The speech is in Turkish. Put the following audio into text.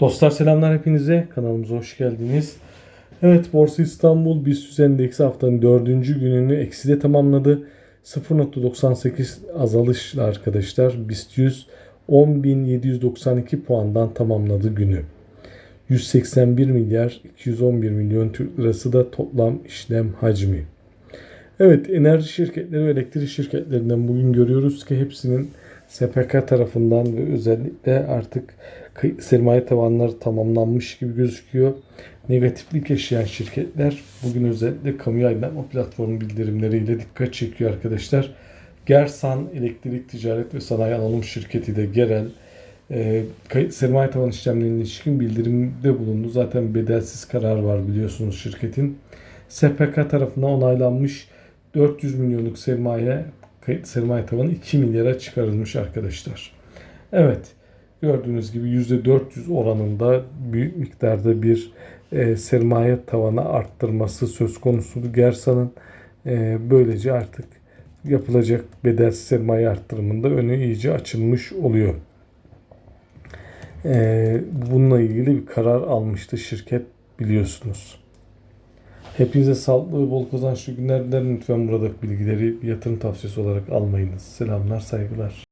Dostlar selamlar hepinize. Kanalımıza hoş geldiniz. Evet Borsa İstanbul BIST endeksi haftanın dördüncü gününü ekside tamamladı. 0.98 azalışla arkadaşlar BIST 100 10.792 puandan tamamladı günü. 181 milyar 211 milyon Türk lirası da toplam işlem hacmi. Evet enerji şirketleri ve elektrik şirketlerinden bugün görüyoruz ki hepsinin SPK tarafından ve özellikle artık sermaye tavanları tamamlanmış gibi gözüküyor. Negatiflik yaşayan şirketler bugün özellikle kamu aydınlatma platformu bildirimleriyle dikkat çekiyor arkadaşlar. Gersan Elektrik Ticaret ve Sanayi Anonim Şirketi de Gerel e, kayıt sermaye tavan işlemlerine ilişkin bildirimde bulundu. Zaten bedelsiz karar var biliyorsunuz şirketin. SPK tarafından onaylanmış 400 milyonluk sermaye kayıt sermaye tavanı 2 milyara çıkarılmış arkadaşlar. Evet gördüğünüz gibi %400 oranında büyük miktarda bir e, sermaye tavanı arttırması söz konusu. Gersa'nın e, böylece artık yapılacak bedelsiz sermaye arttırımında önü iyice açılmış oluyor. E, bununla ilgili bir karar almıştı şirket biliyorsunuz. Hepinize sağlıklı ve bol kazançlı günler dilerim. Lütfen buradaki bilgileri yatırım tavsiyesi olarak almayınız. Selamlar, saygılar.